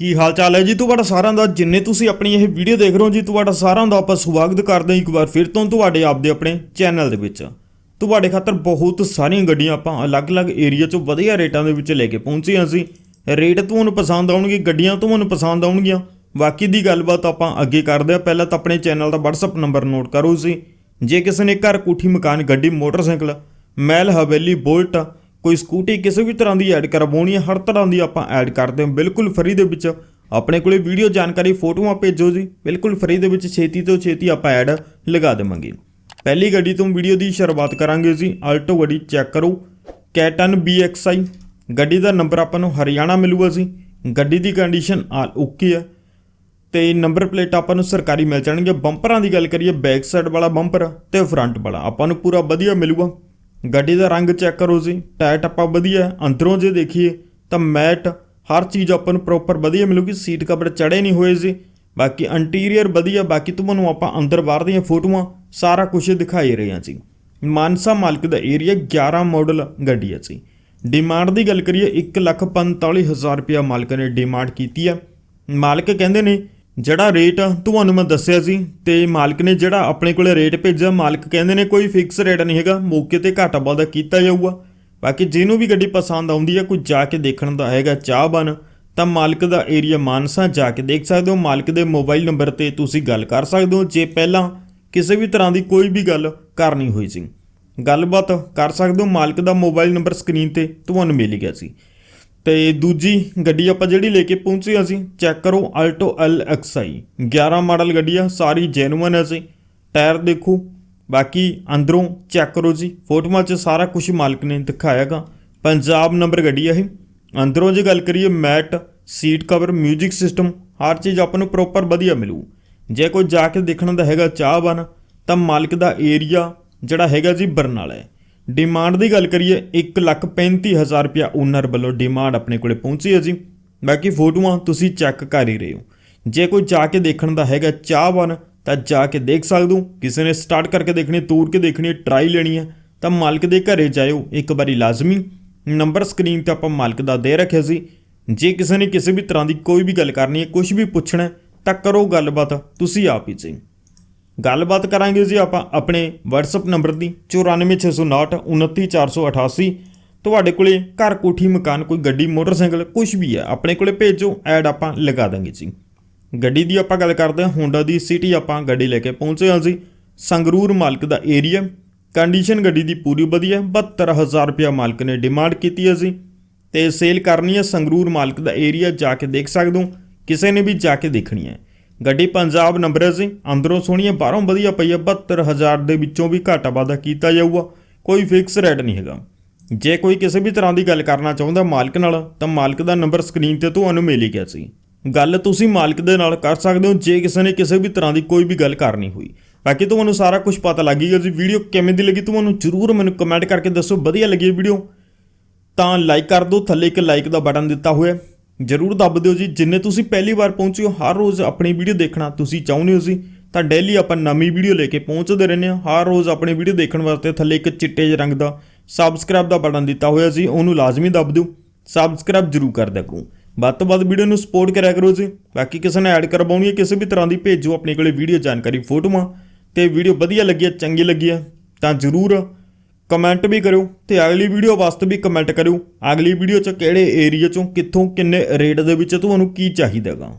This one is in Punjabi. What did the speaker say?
ਕੀ ਹਾਲ ਚਾਲ ਹੈ ਜੀ ਤੁਹਾਡਾ ਸਾਰਿਆਂ ਦਾ? ਜਿੰਨੇ ਤੁਸੀਂ ਆਪਣੀ ਇਹ ਵੀਡੀਓ ਦੇਖ ਰਹੇ ਹੋ ਜੀ, ਤੁਹਾਡਾ ਸਾਰਿਆਂ ਦਾ ਆਪਾਂ ਸਵਾਗਤ ਕਰਦੇ ਹਾਂ ਇੱਕ ਵਾਰ ਫਿਰ ਤੋਂ ਤੁਹਾਡੇ ਆਪਦੇ ਆਪਣੇ ਚੈਨਲ ਦੇ ਵਿੱਚ। ਤੁਹਾਡੇ ਖਾਤਰ ਬਹੁਤ ਸਾਰੀਆਂ ਗੱਡੀਆਂ ਆਪਾਂ ਅਲੱਗ-ਅਲੱਗ ਏਰੀਆ 'ਚੋਂ ਵਧੀਆ ਰੇਟਾਂ ਦੇ ਵਿੱਚ ਲੈ ਕੇ ਪਹੁੰਚੇ ਹਾਂ ਅਸੀਂ। ਰੇਟ ਤੁਹਾਨੂੰ ਪਸੰਦ ਆਉਣਗੇ, ਗੱਡੀਆਂ ਤੁਹਾਨੂੰ ਪਸੰਦ ਆਉਣਗੀਆਂ। ਬਾਕੀ ਦੀ ਗੱਲਬਾਤ ਆਪਾਂ ਅੱਗੇ ਕਰਦੇ ਹਾਂ। ਪਹਿਲਾਂ ਤਾਂ ਆਪਣੇ ਚੈਨਲ ਦਾ WhatsApp ਨੰਬਰ ਨੋਟ ਕਰੋ ਤੁਸੀਂ ਜੇ ਕਿਸੇ ਨੇ ਘਰ ਕੋਠੀ ਮਕਾਨ, ਗੱਡੀ, ਮੋਟਰਸਾਈਕਲ, ਮਹਿਲ, ਹਵੇਲੀ, ਬੋਲਟ ਕੋਈ ਸਕੂਟੀ ਕਿਸੇ ਵੀ ਤਰ੍ਹਾਂ ਦੀ ਐਡ ਕਰਵਾਉਣੀ ਹੈ, ਹਰ ਤਰ੍ਹਾਂ ਦੀ ਆਪਾਂ ਐਡ ਕਰਦੇ ਹਾਂ, ਬਿਲਕੁਲ ਫਰੀ ਦੇ ਵਿੱਚ। ਆਪਣੇ ਕੋਲੇ ਵੀਡੀਓ ਜਾਣਕਾਰੀ, ਫੋਟੋਆਂ ਭੇਜੋ ਜੀ। ਬਿਲਕੁਲ ਫਰੀ ਦੇ ਵਿੱਚ ਛੇਤੀ ਤੋਂ ਛੇਤੀ ਆਪਾਂ ਐਡ ਲਗਾ ਦੇਵਾਂਗੇ। ਪਹਿਲੀ ਗੱਡੀ ਤੋਂ ਵੀਡੀਓ ਦੀ ਸ਼ੁਰੂਆਤ ਕਰਾਂਗੇ ਜੀ। ਆਲਟੋ ਗੱਡੀ ਚੈੱਕ ਕਰੋ। ਕੈਟਨ BXI ਗੱਡੀ ਦਾ ਨੰਬਰ ਆਪਾਂ ਨੂੰ ਹਰਿਆਣਾ ਮਿਲੂਗਾ ਜੀ। ਗੱਡੀ ਦੀ ਕੰਡੀਸ਼ਨ ਆਲ ਓਕੇ ਹੈ ਤੇ ਨੰਬਰ ਪਲੇਟ ਆਪਾਂ ਨੂੰ ਸਰਕਾਰੀ ਮਿਲ ਜਾਣਗੇ। ਬੰਪਰਾਂ ਦੀ ਗੱਲ ਕਰੀਏ ਬੈਕ ਸਾਈਡ ਵਾਲਾ ਬੰਪਰ ਤੇ ਫਰੰਟ ਵਾਲਾ। ਆਪਾਂ ਨੂੰ ਪੂਰਾ ਵਧੀਆ ਮਿਲੂਗਾ। ਗੱਡੀ ਦਾ ਰੰਗ ਚੈੱਕ ਕਰੋ ਜੀ, ਟਾਇਰ ਟੱਪਾ ਵਧੀਆ, ਅੰਦਰੋਂ ਜੇ ਦੇਖੀਏ ਤਾਂ ਮੈਟ, ਹਰ ਚੀਜ਼ ਆਪਾਂ ਨੂੰ ਪ੍ਰੋਪਰ ਵਧੀਆ ਮਿਲੂਗੀ ਸੀਟ ਕਵਰ ਚੜੇ ਨਹੀਂ ਹੋਏ ਜੀ। ਬਾਕੀ ਇੰਟੀਰੀਅਰ ਵਧੀਆ, ਬਾਕੀ ਤੁਹਾਨੂੰ ਆਪਾਂ ਅੰਦਰ ਬਾਹਰ ਦੀਆਂ ਫੋਟੋਆਂ ਸਾਰਾ ਕੁਝ ਦਿਖਾਈ ਰਹੇ ਹਾਂ ਜੀ। ਮਾਨਸਾ ਮਾਲਕ ਦਾ ਏਰੀਆ 11 ਮਾਡਲ ਗੱਡੀ ਹੈ ਜੀ। ਡਿਮਾਂਡ ਦੀ ਗੱਲ ਕਰੀਏ 145000 ਰੁਪਇਆ ਮਾਲਕ ਨੇ ਡਿਮਾਂਡ ਕੀਤੀ ਹੈ। ਮਾਲਕ ਕਹਿੰਦੇ ਨੇ ਜਿਹੜਾ ਰੇਟ ਤੁਹਾਨੂੰ ਮੈਂ ਦੱਸਿਆ ਸੀ ਤੇ ਮਾਲਕ ਨੇ ਜਿਹੜਾ ਆਪਣੇ ਕੋਲੇ ਰੇਟ ਭੇਜਿਆ, ਮਾਲਕ ਕਹਿੰਦੇ ਨੇ ਕੋਈ ਫਿਕਸ ਰੇਟ ਨਹੀਂ ਹੈਗਾ, ਮੌਕੇ ਤੇ ਘਾਟਾ ਵਾਧਾ ਕੀਤਾ ਜਾਊਗਾ। ਬਾਕੀ ਜਿਹਨੂੰ ਵੀ ਗੱਡੀ ਪਸੰਦ ਆਉਂਦੀ ਹੈ, ਕੋਈ ਜਾ ਕੇ ਦੇਖਣ ਦਾ ਹੈਗਾ ਚਾਹ ਬਨ ਤਾਂ ਮਾਲਕ ਦਾ ਏਰੀਆ ਮਾਨਸਾ ਜਾ ਕੇ ਦੇਖ ਸਕਦੇ ਹੋ। ਮਾਲਕ ਦੇ ਮੋਬਾਈਲ ਨੰਬਰ ਤੇ ਤੁਸੀਂ ਗੱਲ ਕਰ ਸਕਦੇ ਹੋ। ਜੇ ਪਹਿਲਾਂ ਕਿਸੇ ਵੀ ਤਰ੍ਹਾਂ ਦੀ ਕੋਈ ਵੀ ਗੱਲ ਕਰਨੀ ਹੋਈ ਸੀ, ਗੱਲਬਾਤ ਕਰ ਸਕਦੇ ਹੋ। ਮਾਲਕ ਦਾ ਮੋਬਾਈਲ ਨੰਬਰ ਸਕਰੀਨ ਤੇ ਤੁਹਾਨੂੰ ਮਿਲ ਗਿਆ ਸੀ। ਤੇ ਦੂਜੀ ਗੱਡੀ ਆਪਾਂ ਜਿਹੜੀ ਲੈ ਕੇ ਪਹੁੰਚੇ ਅਸੀਂ ਚੈੱਕ ਕਰੋ ਆਲਟੋ LXI 11 ਮਾਡਲ ਗੱਡੀ ਆ, ਸਾਰੀ ਜੈਨੂਇਨ ਹੈ ਸੀ ਟਾਇਰ ਦੇਖੋ, ਬਾਕੀ ਅੰਦਰੋਂ ਚੈੱਕ ਕਰੋ ਜੀ। ਫੋਟੋਆਂ 'ਚ ਸਾਰਾ ਕੁਝ ਮਾਲਕ ਨੇ ਦਿਖਾਇਆਗਾ ਪੰਜਾਬ ਨੰਬਰ ਗੱਡੀ ਆ ਇਹ। ਅੰਦਰੋਂ ਜੇ ਗੱਲ ਕਰੀਏ ਮੈਟ ਸੀਟ ਕਵਰ 뮤직 ਸਿਸਟਮ ਹਰ ਚੀਜ਼ ਆਪਾਂ ਨੂੰ ਪ੍ਰੋਪਰ ਵਧੀਆ ਮਿਲੂ। ਜੇ ਕੋਈ ਜਾ ਕੇ ਦੇਖਣ ਦਾ ਹੈਗਾ ਚਾਹਵਾਨ, ਤਾਂ ਮਾਲਕ ਦਾ ਏਰੀਆ ਜਿਹੜਾ ਹੈਗਾ ਜੀ ਬਰਨਾਲਾ ਹੈ। ਡਿਮਾਂਡ ਦੀ ਗੱਲ ਕਰੀਏ 135000 ਰੁਪਇਆ ਓਨਰ ਵੱਲੋਂ ਡਿਮਾਂਡ ਆਪਣੇ ਕੋਲੇ ਪਹੁੰਚੀ ਹੈ ਜੀ। ਬਾਕੀ ਫੋਟੋਆਂ ਤੁਸੀਂ ਚੈੱਕ ਕਰ ਹੀ ਰਹੇ ਹੋ। ਜੇ ਕੋਈ ਜਾ ਕੇ ਦੇਖਣ ਦਾ ਹੈਗਾ ਚਾਹਵਾਨ, ਤਾਂ ਜਾ ਕੇ ਦੇਖ ਸਕਦੇ ਹੋ। ਕਿਸੇ ਨੇ ਸਟਾਰਟ ਕਰਕੇ ਦੇਖਣੀ ਤੋੜ ਕੇ ਦੇਖਣੀ ਟਰਾਈ ਲੈਣੀ ਹੈ, ਤਾਂ ਮਾਲਕ ਦੇ ਘਰੇ ਜਾਇਓ। ਇੱਕ ਵਾਰੀ ਲਾਜ਼ਮੀ ਨੰਬਰ ਸਕਰੀਨ ਤੇ ਆਪਾਂ ਮਾਲਕ ਦਾ ਦੇ ਰੱਖਿਆ ਸੀ। ਜੇ ਕਿਸੇ ਨੇ ਕਿਸੇ ਵੀ ਤਰ੍ਹਾਂ ਦੀ ਕੋਈ ਵੀ ਗੱਲ ਕਰਨੀ ਹੈ ਕੁਝ ਵੀ ਪੁੱਛਣਾ ਤਾਂ ਕਰੋ ਗੱਲਬਾਤ, ਤੁਸੀਂ ਆਪ ਹੀ ਜੀ ਗੱਲਬਾਤ ਕਰਾਂਗੇ ਜੀ ਆਪਾਂ ਆਪਣੇ WhatsApp ਨੰਬਰ ਦੀ 94659 29488 ਤੁਹਾਡੇ ਕੋਲੇ ਘਰ, ਕੋਠੀ, ਮਕਾਨ, ਕੋਈ ਗੱਡੀ, ਮੋਟਰਸਾਈਕਲ ਕੁਝ ਵੀ ਹੈ, ਆਪਣੇ ਕੋਲੇ ਭੇਜੋ, ਐਡ ਆਪਾਂ ਲਗਾ ਦਾਂਗੇ ਜੀ। ਗੱਡੀ ਦੀ ਆਪਾਂ ਗੱਲ ਕਰਦੇ ਹਾਂ ਹੋਂਡਾ ਦੀ ਸਿਟੀ ਆਪਾਂ ਗੱਡੀ ਲੈ ਕੇ ਪਹੁੰਚੇ ਹਾਂ ਜੀ। ਸੰਗਰੂਰ ਮਾਲਕ ਦਾ ਏਰੀਆ ਕੰਡੀਸ਼ਨ ਗੱਡੀ ਦੀ ਪੂਰੀ ਵਧੀਆ 72000 ਰੁਪਇਆ ਮਾਲਕ ਨੇ ਡਿਮਾਂਡ ਕੀਤੀ ਹੈ ਜੀ। ਤੇ ਸੇਲ ਕਰਨੀ ਹੈ ਸੰਗਰੂਰ ਮਾਲਕ ਦਾ ਏਰੀਆ ਜਾ ਕੇ ਦੇਖ ਸਕਦੇ ਹੋ। ਕਿਸੇ ਨੇ ਵੀ ਜਾ ਕੇ ਦੇਖਣੀ ਹੈ। ਗੱਡੀ ਪੰਜਾਬ ਨੰਬਰ ਹੈ ਜੀ। ਅੰਦਰੋਂ ਸੋਹਣੀ ਬਾਹਰੋਂ ਵਧੀਆ ਪਈ ਹੈ। 72000 ਦੇ ਵਿੱਚੋਂ ਵੀ ਘਾਟਾ ਵਾਧਾ ਕੀਤਾ ਜਾਊਗਾ। ਕੋਈ ਫਿਕਸ ਰੇਟ ਨਹੀਂ ਹੈਗਾ। ਜੇ ਕੋਈ ਕਿਸੇ ਵੀ ਤਰ੍ਹਾਂ ਦੀ ਗੱਲ ਕਰਨਾ ਚਾਹੁੰਦਾ ਮਾਲਕ ਨਾਲ, ਤਾਂ ਮਾਲਕ ਦਾ ਨੰਬਰ ਸਕਰੀਨ ਤੇ ਤੁਹਾਨੂੰ ਮਿਲ ਹੀ ਗਿਆ ਸੀ। ਗੱਲ ਤੁਸੀਂ ਮਾਲਕ ਦੇ ਨਾਲ ਕਰ ਸਕਦੇ ਹੋ, ਜੇ ਕਿਸੇ ਨੇ ਕਿਸੇ ਵੀ ਤਰ੍ਹਾਂ ਦੀ ਕੋਈ ਵੀ ਗੱਲ ਕਰਨੀ ਹੋਈ। ਬਾਕੀ ਤੁਹਾਨੂੰ ਸਾਰਾ ਕੁਝ ਪਤਾ ਲੱਗ ਗਿਆ ਜੀ। ਵੀਡੀਓ ਕਿਵੇਂ ਦੀ ਲੱਗੀ ਤੁਹਾਨੂੰ ਜਰੂਰ ਮੈਨੂੰ ਕਮੈਂਟ ਕਰਕੇ ਦੱਸੋ। ਵਧੀਆ ਲੱਗੀ ਵੀਡੀਓ? ਤਾਂ ਲਾਈਕ ਕਰ ਦਿਓ। ਥੱਲੇ ਇੱਕ ਲਾਈਕ ਦਾ ਬਟਨ ਦਿੱਤਾ ਹੋਇਆ। ਜਰੂਰ ਦੱਬ ਦਿਓ ਜੀ। ਜਿੰਨੇ ਤੁਸੀਂ ਪਹਿਲੀ ਵਾਰ ਪਹੁੰਚੇ ਹੋ, ਹਰ ਰੋਜ਼ ਆਪਣੀ ਵੀਡੀਓ ਦੇਖਣਾ ਤੁਸੀਂ ਚਾਹੁੰਦੇ ਹੋ ਜੀ। ਤਾਂ ਡੇਲੀ ਆਪਾਂ ਨਵੀਂ ਵੀਡੀਓ ਲੈ ਕੇ ਪਹੁੰਚਦੇ ਰਹਿੰਦੇ ਹਾਂ। ਹਰ ਰੋਜ਼ ਆਪਣੀ ਵੀਡੀਓ ਦੇਖਣ ਵਾਸਤੇ ਥੱਲੇ ਇੱਕ ਚਿੱਟੇ ਜਿਹੇ ਰੰਗ ਦਾ ਸਬਸਕ੍ਰਾਈਬ ਦਾ ਬਟਨ ਦਿੱਤਾ ਹੋਇਆ ਸੀ ਉਹਨੂੰ ਲਾਜ਼ਮੀ ਦੱਬ ਦਿਓ। ਸਬਸਕ੍ਰਾਈਬ ਜਰੂਰ ਕਰ ਦਿਆ ਕਰੋ। ਵੱਧ ਤੋਂ ਵੱਧ ਵੀਡੀਓ ਨੂੰ ਸਪੋਰਟ ਕਰਿਆ ਕਰੋ ਜੀ। ਬਾਕੀ ਕਿਸੇ ਨੇ ਐਡ ਕਰਵਾਉਣੀ ਹੈ, ਕਿਸੇ ਵੀ ਤਰ੍ਹਾਂ ਦੀ, ਭੇਜੋ ਆਪਣੇ ਕੋਲੇ ਵੀਡੀਓ ਜਾਣਕਾਰੀ, ਫੋਟੋਆਂ। ਤੇ ਵੀਡੀਓ ਵਧੀਆ ਲੱਗੀ ਹੈ, ਚੰਗੀ ਲੱਗੀ ਹੈ, ਤਾਂ ਜਰੂਰ ਕਮੈਂਟ ਵੀ ਕਰਿਓ ਤੇ ਅਗਲੀ ਵੀਡੀਓ ਵਾਸਤੇ ਵੀ ਕਮੈਂਟ ਕਰਿਓ। ਅਗਲੀ ਵੀਡੀਓ 'ਚ ਕਿਹੜੇ ਏਰੀਆ 'ਚੋਂ, ਕਿੱਥੋਂ, ਕਿੰਨੇ ਰੇਟ ਦੇ ਵਿੱਚ ਤੁਹਾਨੂੰ ਕੀ ਚਾਹੀਦਾਗਾ